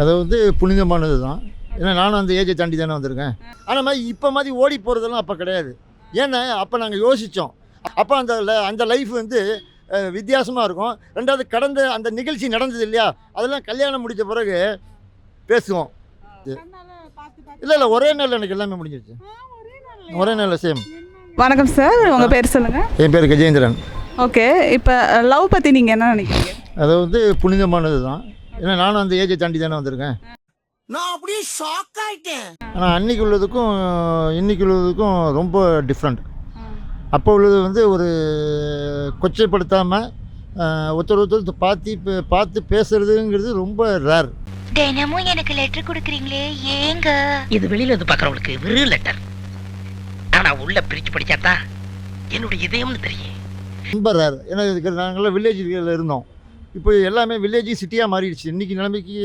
அது வந்து புனிதமானது தான். ஏன்னா நானும் அந்த ஏஜை தாண்டி தானே வந்திருக்கேன். ஆனால் மாதிரி இப்போ மாதிரி ஓடி போகிறதெல்லாம் அப்போ கிடையாது. ஏன்னா அப்போ நாங்கள் யோசித்தோம் அப்போ அந்த அந்த லைஃப் வந்து வித்தியாசமாக இருக்கும். ரெண்டாவது கடந்த அந்த நிகழ்ச்சி நடந்தது இல்லையா? அதெல்லாம் கல்யாணம் முடித்த பிறகு பேசுவோம். இல்லை இல்லை ஒரே நாளில் எனக்கு எல்லாமே முடிஞ்சிருச்சு. ஒரே நாளில் சேம் வணக்கம் சார். உங்க பேர் சொல்லுங்க. என் பேர் கஜேந்திரன். ஓகே. இப்போ லவ் பத்தி நீங்க என்ன நினைக்கிறீங்க? அது வந்து புனிதமானது தான். ஏன்னா நானும் அந்த ஏஜை தாண்டி தானே வந்திருக்கேன். நான் அப்படியே ஷாக் ஆயிட்டேன். ஆனால் அன்னைக்கு உள்ளதுக்கும் இன்னைக்கு உள்ளதுக்கும் ரொம்ப டிஃப்ரெண்ட் அப்போ உள்ளது வந்து ஒரு கொச்சைப்படுத்தாமல் ஒருத்தர் ஒருத்தர் பார்த்து பார்த்து பேசுறதுங்கிறது ரொம்ப ரேர் தினமும் எனக்கு லெட்டர் கொடுக்குறீங்களே ஏங்க? இது வெளியில இருந்து பாக்குறவங்களுக்கு வெறும் லெட்டர் ஆனா உள்ள பிரிச்சு படிச்சாதான் என்னுடைய இதயம்னு தெரியும். ரொம்ப ரேர் ஏன்னா இதுக்கு நாங்களாம் வில்லேஜில் இருந்தோம். இப்போ எல்லாமே வில்லேஜ் சிட்டியாக மாறிடுச்சு. இன்றைக்கி நிலைமைக்கு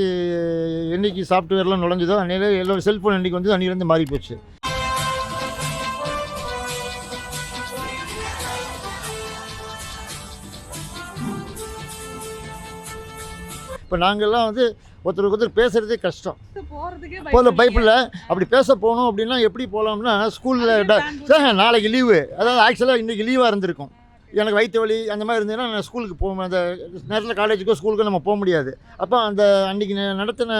என்னைக்கு சாஃப்ட்வேர்லாம் நுழைஞ்சதோ அன்னையில எல்லோரும் செல்ஃபோன் அன்றைக்கி வந்து அன்றைக்கிலேருந்து மாறி போச்சு. இப்போ நாங்கள்லாம் வந்து ஒருத்தருக்கு ஒருத்தர் பேசுகிறதே கஷ்டம் போல பைப்பில் அப்படி பேச போகணும் அப்படின்னா எப்படி போகலாம்னா ஸ்கூலில் நாளைக்கு லீவு அதாவது ஆக்சுவலாக இன்றைக்கி லீவாக இருந்திருக்கும். எனக்கு வயிற்று வலி அந்த மாதிரி இருந்ததுன்னா நான் ஸ்கூலுக்கு போக அந்த நேரத்தில் காலேஜுக்கோ ஸ்கூலுக்கோ நம்ம போக முடியாது. அப்போ அந்த அன்றைக்கி நடத்தின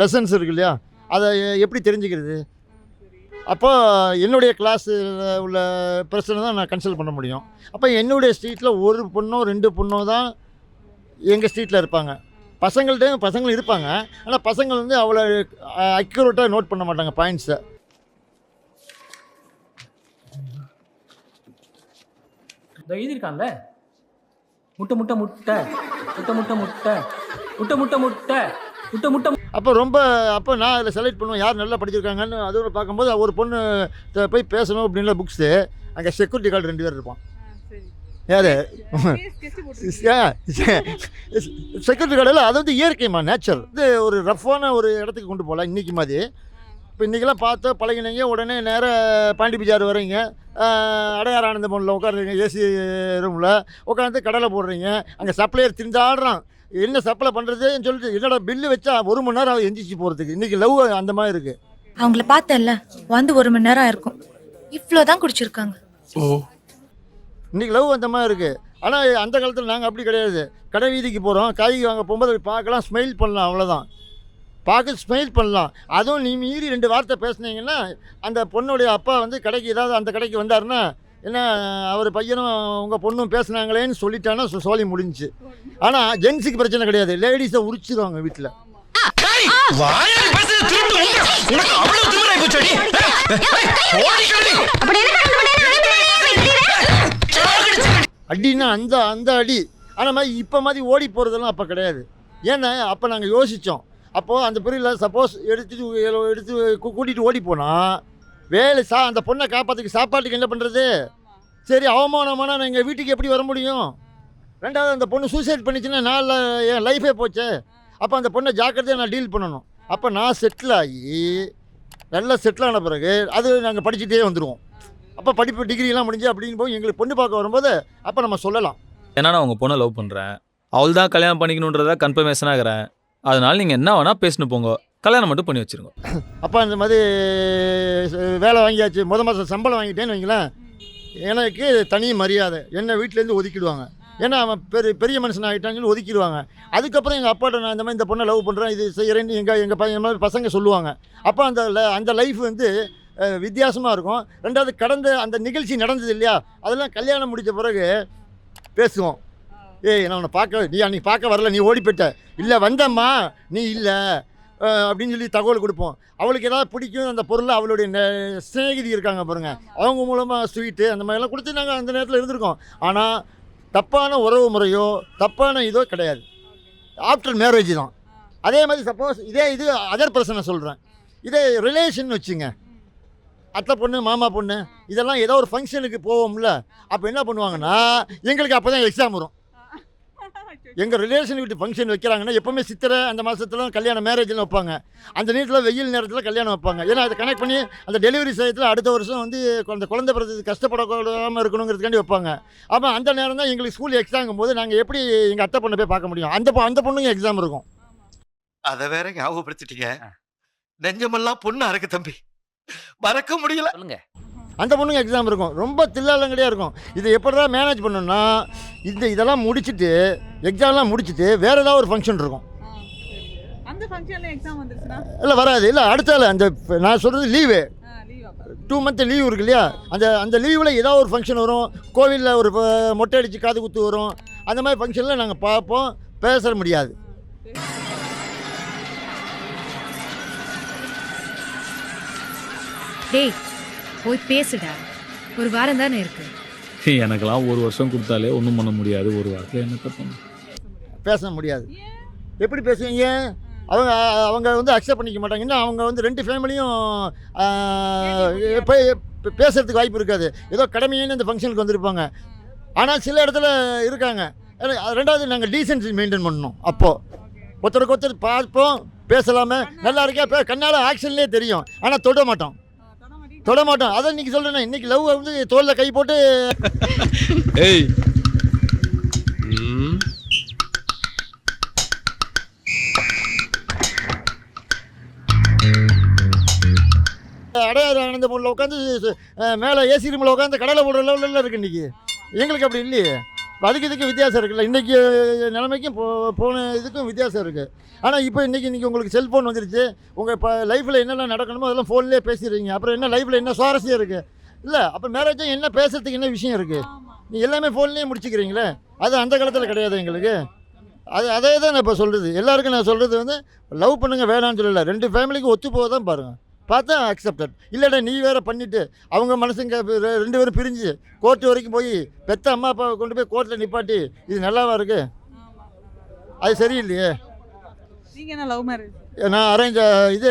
லெசன்ஸ் இருக்கு இல்லையா? அதை எப்படி தெரிஞ்சுக்கிறது? அப்போ என்னுடைய கிளாஸில் உள்ள பிரச்சனை தான் நான் கன்சல்ட் பண்ண முடியும். அப்போ என்னுடைய ஸ்ட்ரீட்டில் ஒரு பொண்ணோ ரெண்டு பொண்ணோ தான் எங்கள் ஸ்ட்ரீட்டில் இருப்பாங்க. பசங்கள்கிட்ட பசங்களும் இருப்பாங்க. ஆனால் பசங்கள் வந்து அவ்வளோ அக்யூரேட்டாக நோட் பண்ண மாட்டாங்க பாயிண்ட்ஸை இதோ எழுதியிருக்கான்ல முட்டை முட்டை முட்டை முட்டை முட்டை முட்டை முட்டை முட்டை முட்டை முட்டை முட்டை அப்போ ரொம்ப அப்போ நான் அதில் செலக்ட் பண்ணுவேன் யார் நல்லா படிச்சிருக்காங்கன்னு அதோட பார்க்கும்போது ஒரு பொண்ணு போய் பேசணும் அப்படின்ல புக்ஸு அங்கே செக்யூரிட்டி கார்டு ரெண்டு பேர் இருப்பான் யார் செக்யூரிட்டி கார்டில் அது வந்து இயற்கைமா நேச்சர் இது ஒரு ரஃப்பான ஒரு இடத்துக்கு கொண்டு போகலாம் இன்றைக்கி மாதிரி இப்போ இன்றைக்கெல்லாம் பார்த்து பழகினீங்க உடனே நேராக பாண்டி பஜார் வரீங்க அடையார் ஆனந்த மண்ணில் உட்காருறீங்க ஏசி ரூமில் உட்காந்து கடலை போடுறீங்க. அங்கே சப்ளையர் திண்டாடுறான். என்ன சப்ளை பண்ணுறதுன்னு சொல்லிட்டு என்னோட பில்லு வச்சா ஒரு மணி நேரம் ஆகும் எந்திரிச்சு போகிறதுக்கு இன்றைக்கி லவ் அந்த மாதிரி இருக்குது அவங்கள பார்த்தேன்ல வந்து ஒரு மணி நேரம் இருக்கும் இவ்வளோதான் குடிச்சிருக்காங்க. இன்றைக்கி லவ் அந்த மாதிரி இருக்குது ஆனால் அந்த காலத்தில் நாங்கள் அப்படி கிடையாது. கடை வீதிக்கு போகிறோம் காய்கறி வாங்க போகும்போது பார்க்கலாம் ஸ்மைல் பண்ணலாம் அவ்வளோதான் பார்க்க ஸ்மைல் பண்ணலாம். அதுவும் நீ மீறி ரெண்டு வார்த்தை பேசுனீங்கன்னா அந்த பொண்ணுடைய அப்பா வந்து கடைக்கு ஏதாவது அந்த கடைக்கு வந்தாருன்னா என்ன அவர் பையனும் உங்கள் பொண்ணும் பேசுனாங்களேன்னு சொல்லிட்டான்னா சோ- சோலி முடிஞ்சுச்சு. ஆனால் ஜென்ஸுக்கு பிரச்சனை கிடையாது. லேடிஸை உரிச்சிருவாங்க வீட்டில் அடின்னா அந்த அந்த அடி. ஆனால் மாதிரி இப்போ மாதிரி ஓடி போகிறதெல்லாம் அப்போ கிடையாது. ஏன்னா அப்போ நாங்கள் யோசித்தோம் அப்போது அந்த பிரிவில் சப்போஸ் எடுத்துட்டு எடுத்து கூட்டிகிட்டு ஓடி போனால் வேலை சா அந்த பொண்ணை காப்பாற்றுக்கு சாப்பாட்டுக்கு என்ன பண்ணுறது சரி அவமானமான நான் எங்கள் வீட்டுக்கு எப்படி வர முடியும்? ரெண்டாவது அந்த பொண்ணு சூசைட் பண்ணிச்சுன்னா நாளில் என் லைஃபே போச்சே. அப்போ அந்த பொண்ணை ஜாக்கிரதையாக நான் டீல் பண்ணணும். அப்போ நான் செட்டில் ஆகி நல்லா செட்டில் ஆன பிறகு அது நாங்கள் படிச்சுட்டே வந்துடுவோம் அப்போ படிப்பு டிகிரிலாம் முடிஞ்சு அப்படின்னு போய் எங்களுக்கு பொண்ணு பார்க்க வரும்போது அப்போ நம்ம சொல்லலாம். ஏன்னா நான் உங்கள் பொண்ணை லவ் பண்ணுறேன் அவள் தான் கல்யாணம் பண்ணிக்கணுன்றத கன்ஃபர்மேஷனாகிறேன் அதனால் நீங்கள் என்ன வேணால் பேசினு போங்க. கல்யாணம் மட்டும் பண்ணி வச்சுருங்க. அப்பா இந்த மாதிரி வேலை வாங்கியாச்சு முத மாதம் சம்பளம் வாங்கிட்டேன்னு வைங்களேன். எனக்கு தனி மரியாதை. என்னை வீட்டிலேருந்து ஒதுக்கிடுவாங்க. ஏன்னா அவன் பெரிய பெரிய மனுஷன் ஆகிட்டாங்கன்னு ஒதுக்கிடுவாங்க. அதுக்கப்புறம் எங்கள் அப்பாட்ட நான் இந்த மாதிரி இந்த பொண்ணை லவ் பண்ணுறேன் இது செய்கிறேன்னு எங்கள் எங்கள் பையன் மாதிரி பசங்க சொல்லுவாங்க. அப்போ அந்த அந்த லைஃப் வந்து வித்தியாசமாக இருக்கும். ரெண்டாவது கடந்த அந்த நிகழ்ச்சி நடந்தது இல்லையா? அதெல்லாம் கல்யாணம் முடித்த பிறகு பேசுவோம். ஏய் நான் உன்னை பார்க்க நீ அன்றைக்கி பார்க்க வரல நீ ஓடி போயிட்ட இல்லை வந்தம்மா. நீ இல்லை. அப்படின்னு சொல்லி தகவல் கொடுப்போம். அவளுக்கு ஏதாவது பிடிக்கும் அந்த பொருளை அவளுடைய சிநேகிதி இருக்காங்க பாருங்க. அவங்க மூலமாக ஸ்வீட்டு அந்த மாதிரிலாம் கொடுத்து நாங்கள் அந்த நேரத்தில் இருந்திருக்கோம். ஆனால் தப்பான உறவு முறையோ தப்பான இதோ கிடையாது. ஆஃப்டர் மேரேஜ் தான். அதே மாதிரி சப்போஸ் இதே இது அதர் பர்சனை சொல்கிறேன் இதே ரிலேஷன் வச்சுங்க. அத்தை பொண்ணு மாமா பொண்ணு இதெல்லாம் ஏதோ ஒரு ஃபங்க்ஷனுக்கு போவோம்ல. அப்போ என்ன பண்ணுவாங்கன்னா எங்களுக்கு அப்போ தான் எக்ஸாம் வரும். எங்கள் ரிலேஷன் வீட்டு ஃபங்க்ஷன் வைக்கிறாங்கன்னா எப்போவுமே சித்திரை அந்த மாதத்துல கல்யாணம் மேரேஜ்னு வைப்பாங்க. அந்த நேரத்தில் வெயில் நேரத்தில் கல்யாணம் வைப்பாங்க. ஏன்னா அதை கனெக்ட் பண்ணி அந்த டெலிவரி சமயத்தில் அடுத்த வருஷம் வந்து அந்த குழந்தை பிறந்தது கஷ்டப்படாமல் இருக்கணுங்கிறதுக்காண்டி வைப்பாங்க. அப்போ அந்த நேரம் தான் எங்களுக்கு ஸ்கூல் எக்ஸாங்கும் போது நாங்கள் எப்படி எங்கள் அத்தை பொண்ணை போய் பார்க்க முடியும்? அந்த பொ- அந்த பொண்ணுங்க எக்ஸாம் இருக்கும். அத வேற ஞாபகப்படுத்திட்டீங்க. நெஞ்சமெல்லாம் பொண்ணு அறக்கு தம்பி. மறக்க முடியல. சொல்லுங்க. அந்த பொண்ணுங்க எக்ஸாம் இருக்கும். ரொம்ப தில்லாலங்கடியாக இருக்கும். இதை எப்படிதான் மேனேஜ் பண்ணணும்னா இந்த இதெல்லாம் முடிச்சுட்டு எக்ஸாம்லாம் முடிச்சுட்டு வேறு ஏதாவது ஒரு ஃபங்க்ஷன் இருக்கும். அந்த ஃபங்க்ஷன்ல எக்ஸாம் வந்துருச்சுன்னா? இல்லை வராது. இல்லை அடுத்தால அந்த நான் சொல்கிறது லீவு டூ மந்த் லீவ் இருக்கு இல்லையா? அந்த அந்த லீவில் ஏதாவது ஒரு ஃபங்க்ஷன் வரும். கோவிலில் ஒரு மொட்டை அடித்து காது குத்து வரும். அந்த மாதிரி ஃபங்க்ஷனில் நாங்கள் பார்ப்போம். பேச முடியாது. டேய் போய் பேசுடா. ஒரு வாரம் தானே இருக்கு. எனக்கெல்லாம் ஒரு வருஷம் கொடுத்தாலே ஒன்றும் பண்ண முடியாது ஒரு வாரத்தில் என்ன பண்ண பேச முடியாது. எப்படி பேசுவீங்க? அவங்க அவங்க வந்து அக்செப்ட் பண்ணிக்க மாட்டாங்க. அவங்க வந்து ரெண்டு ஃபேமிலியும் பேசுறதுக்கு வாய்ப்பு இருக்காது. ஏதோ கடமையான இந்த ஃபங்க்ஷனுக்கு வந்திருப்பாங்க. ஆனால் சில இடத்துல இருக்காங்க. அது ரெண்டாவது நாங்கள் டீசென்சி மெயின்டைன் பண்ணணும் அப்போது ஒருத்தருக்கு ஒருத்தர் பார்ப்போம் பேசலாமே. நல்லா இருக்கா? இப்போ கண்ணால் ஆக்ஷன்லேயே தெரியும். ஆனால் தொட மாட்டோம். தொட மாட்டோம் அதை இன்னைக்கு சொல்கிறேன் இன்னைக்கு லவ் வந்து தோளில் கை போட்டு ஏய். அடையாறு ஆனந்த பொருளில் உட்காந்து மேலே ஏசி ரூமில் உட்காந்து கடையில் போடுற லெவலில் இருக்கு இன்றைக்கி எங்களுக்கு அப்படி இல்லையே. அதுக்கு இதுக்கு வித்தியாசம் இருக்குல்ல. இன்றைக்கி நிலைமைக்கும் போ போன இதுக்கும் வித்தியாசம் இருக்குது ஆனால் இப்போ இன்றைக்கி இன்றைக்கி உங்களுக்கு செல்ஃபோன் வந்துருச்சு. உங்கள் இப்போ லைஃப்பில் என்னென்ன நடக்கணுமோ அதெல்லாம் ஃபோன்லேயே பேசிடுறீங்க. அப்புறம் என்ன லைஃப்பில் என்ன சுவாரஸ்யம் இருக்குது இல்லை அப்போ மேரேஜும் என்ன பேசுறதுக்கு என்ன விஷயம் இருக்குது நீ எல்லாமே ஃபோன்லேயே முடிச்சுக்கிறீங்களே? அது அந்த காலத்தில் கிடையாது எங்களுக்கு. அது அதே தான் நான் இப்போ சொல்கிறது எல்லாருக்கும் நான் சொல்கிறது வந்து லவ் பண்ணுங்க வேணாம்னு சொல்லலை. ரெண்டு ஃபேமிலிக்கும் ஒத்து போக தான் பாருங்கள் பார்த்தா அக்செப்டட் இல்லைடா நீ வேற பண்ணிட்டு அவங்க மனசுங்க ரெ- ரெண்டு பேரும் பிரிஞ்சு கோர்ட்டு வரைக்கும் போய் பெத்த அம்மா அப்பாவை கொண்டு போய் கோர்ட்டில் நிப்பாட்டி இது நல்லாவா இருக்கு? அது சரியில்லையே. நீங்க என்ன லவ் மேரேஜ் நான் அரேஞ்ச் இது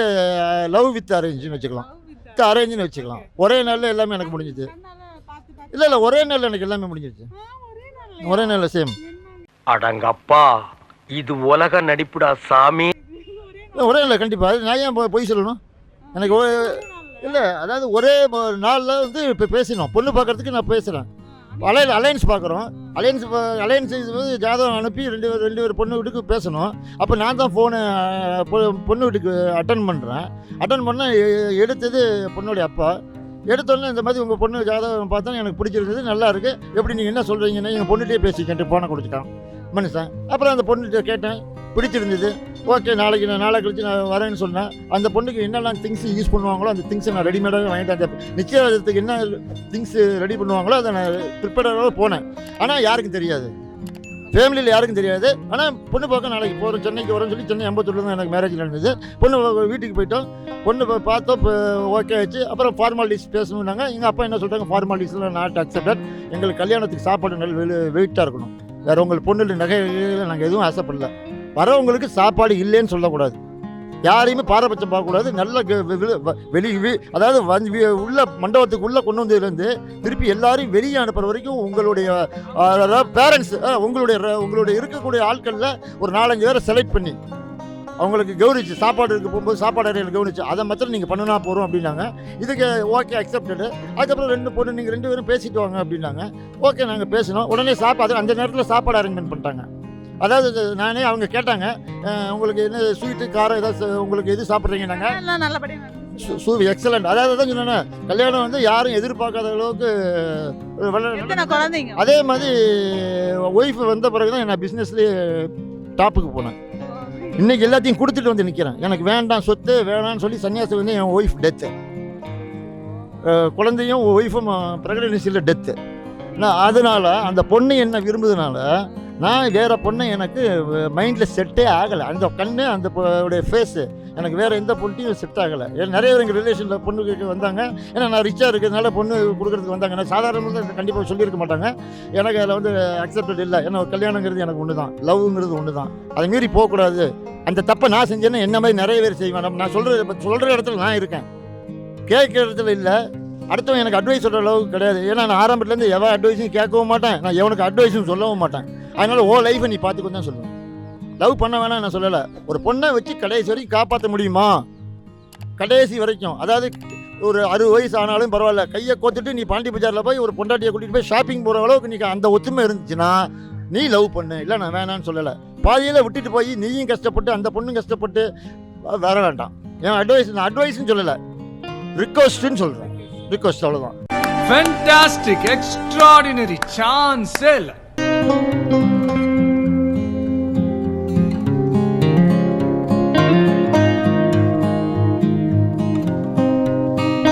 லவ் வித் அரேஞ்சுன்னு வச்சுக்கலாம். வித் அரேஞ்சுன்னு வச்சுக்கலாம். ஒரே நாளில் எல்லாமே எனக்கு முடிஞ்சுது. இல்லை இல்லை ஒரே நாளில் எனக்கு எல்லாமே முடிஞ்சிருச்சு. ஒரே நாளில் சேம் அடங்கப்பா இது உலக நடிப்புடா சாமி. ஒரே நாளில். கண்டிப்பாக நான் ஏன் பொய் சொல்லணும்? எனக்கு இல்லை அதாவது ஒரே நாளில் வந்து இப்போ பேசினோம். பொண்ணு பார்க்குறதுக்கு நான் பேசுகிறேன் அலை அலையன்ஸ் பார்க்குறோம் அலையன்ஸ் அலையன்ஸ் இது வந்து ஜாதகம் அனுப்பி ரெண்டு பேர் ரெண்டு பேர் பொண்ணு வீட்டுக்கு பேசணும். அப்போ நான் தான் ஃபோனு பொண்ணு வீட்டுக்கு அட்டன் பண்ணுறேன் அட்டன் பண்ண எடுத்தது பொண்ணுடைய அப்பா. எடுத்தோடனே இந்த மாதிரி உங்கள் பொண்ணு ஜாதகம் பார்த்தா எனக்கு பிடிச்சிருந்தது நல்லா இருக்குது எப்படி நீங்கள் என்ன சொல்கிறீங்கன்னு எங்கள் பொண்ணுகிட்டே பேசிக்கிட்டு போனை கொடுத்துட்டான். மனுஷன். அப்புறம் அந்த பொண்ணுகிட்ட கேட்டேன் பிடிச்சிருந்தது. ஓகே நாளைக்கு நான் நாளை கழிச்சு நான் வரேன்னு சொன்னேன். அந்த பொண்ணுக்கு என்னெல்லாம் திங்ஸ் யூஸ் பண்ணுவாங்களோ அந்த திங்ஸை நான் ரெடிமேடாக வாங்கிட்டு அந்த நிச்சயதார்த்தத்துக்கு என்ன திங்ஸ் ரெடி பண்ணுவாங்களோ அதை நான் ப்ரிப்பேர்டாக போனேன். ஆனால் யாருக்கும் தெரியாது. ஃபேமிலியில் யாருக்கும் தெரியாது. ஆனால் பொண்ணு பார்க்க நாளைக்கு போகிறோம் சென்னைக்கு வரோம்னு சொல்லி சென்னை அம்பத்தூரில் தான் எனக்கு மேரேஜ் நடந்தது. பொண்ணு வீட்டுக்கு போயிட்டோம். பொண்ணு பார்த்தோம் இப்போ ஓகே ஆச்சு அப்புறம் ஃபார்மாலிட்டிஸ் பேசணுன்னாங்க எங்கள் அப்பா என்ன சொல்கிறாங்க ஃபார்மாலிட்டிஸ்லாம் நாட் அக்செப்டட் எங்களுக்கு கல்யாணத்துக்கு சாப்பாடு நல்ல வெயிட்டாக இருக்கணும். வேறு உங்கள் பொண்ணு நகை நாங்கள் எதுவும் ஆசைப்படல. வரவங்களுக்கு சாப்பாடு இல்லைன்னு சொல்லக்கூடாது. யாரையுமே பாரபட்சம் பார்க்கக்கூடாது. நல்ல கெ- வெ- வெ- வெளி அதாவது உள்ள மண்டபத்துக்கு உள்ளே கொண்டு வந்ததுலேருந்து திருப்பி எல்லாரையும் வெளியே அனுப்புற வரைக்கும் உங்களுடைய பேரண்ட்ஸ் உங்களுடைய உங்களுடைய இருக்கக்கூடிய ஆட்களில் ஒரு நாலஞ்சு பேரை செலக்ட் பண்ணி அவங்களுக்கு கவனிச்சு சாப்பாடு இருக்க போகும்போது சாப்பாடு அறையில் கவனிச்சு அதை மாத்திரம் நீங்கள் பண்ணினா போகிறோம் அப்படின்னாங்க. இதுக்கு ஓகே அக்செப்டடு அதுக்கப்புறம் ரெண்டு பொண்ணு நீங்கள் ரெண்டு பேரும் பேசிட்டு வாங்க அப்படின்னாங்க. ஓகே நாங்கள் பேசினோம். உடனே சாப்பாடு அந்த நேரத்தில் சாப்பாடு அரேஞ்ச்மெண்ட் பண்ணிட்டாங்க. அதாவது நானே அவங்க கேட்டாங்க உங்களுக்கு என்ன ஸ்வீட்டு காரம் ஏதாவது உங்களுக்கு எது சாப்பிட்றீங்கன்னாங்க. எல்லாம் நல்லபடியா நடந்துச்சு. சூ எக்ஸலண்ட் அதாவது தான் சொன்னேன் கல்யாணம் வந்து யாரும் எதிர்பார்க்காத அளவுக்கு குழந்தைங்க? அதே மாதிரி ஒய்ஃப் வந்த பிறகு தான் நான் பிஸ்னஸ்லேயே டாப்புக்கு போனேன். இன்னைக்கு எல்லாத்தையும் கொடுத்துட்டு வந்து நிற்கிறேன் எனக்கு வேண்டாம் சொத்து வேணாம்னு சொல்லி சன்னியாசி வந்து என் ஒய்ஃப் டெத்து குழந்தையும் ஒய்ஃபும் ப்ரெக்னன்சியில் டெத்து நான் அதனால அந்த பொண்ணு என்ன விரும்புதுனால நான் வேறு பொண்ணு எனக்கு மைண்டில் செட்டே ஆகலை. அந்த கண்ணு அந்த பொ- உடைய ஃபேஸு எனக்கு வேறு எந்த பொண்ணையும் செட் ஆகலை. நிறைய பேர் எங்கள் ரிலேஷனில் பொண்ணு கேட்க வந்தாங்க. ஏன்னா நான் ரிச்சாக இருக்கிறதுனால பொண்ணு கொடுக்குறதுக்கு வந்தாங்க. நான் சாதாரணமாக கண்டிப்பாக சொல்லியிருக்க மாட்டாங்க. எனக்கு அதில் வந்து அக்செப்டட் இல்லை. ஏன்னா கல்யாணங்கிறது எனக்கு ஒன்று தான் லவ்ங்கிறது ஒன்று தான் அதை மீறி போகக்கூடாது. அந்த தப்பை நான் செஞ்சேன்னா என்ன மாதிரி நிறைய பேர் செய்வேன் நம்ம நான் சொல்கிற சொல்கிற இடத்துல நான் இருக்கேன். கேட்குற இடத்துல இல்லை. அடுத்தவன் எனக்கு அட்வைஸ் சொல்கிற அளவுக்கு கிடையாது. ஏன்னா நான் ஆரம்பத்துலேருந்து எவன் அட்வைஸும் கேட்கவும் மாட்டேன். நான் எவனுக்கு அட்வைஸும் சொல்லவும் மாட்டேன். அதனால ஓ லைஃப்பை நீ பார்த்துக்கோ தான் சொல்லுவேன். லவ் பண்ண வேணாம் நான் சொல்லலை. ஒரு பொண்ணை வச்சு கடைசி வரைக்கும் காப்பாற்ற முடியுமா? கடைசி வரைக்கும். அதாவது ஒரு அறுபது வயசு ஆனாலும் பரவாயில்ல. கையை கோத்துட்டு நீ பாண்டி பஜாரில் போய் ஒரு பொண்டாட்டியை கூட்டிகிட்டு போய் ஷாப்பிங் போகிற அளவுக்கு நீ அந்த ஒத்துமை இருந்துச்சுன்னா நீ லவ் பண்ணு. இல்லை நான் வேணான்னு சொல்லலை. பாதியில் விட்டுட்டு போய் நீயும் கஷ்டப்பட்டு அந்த பொண்ணும் கஷ்டப்பட்டு வ- வர வேண்டாம். என் அட்வைஸ் நான் அட்வைஸ்னு சொல்லலை. ரிக்வஸ்ட்டுன்னு சொல்கிறேன் ரிக்வஸ்ட் அவ்வளோதான் Fantastic, extraordinary, Música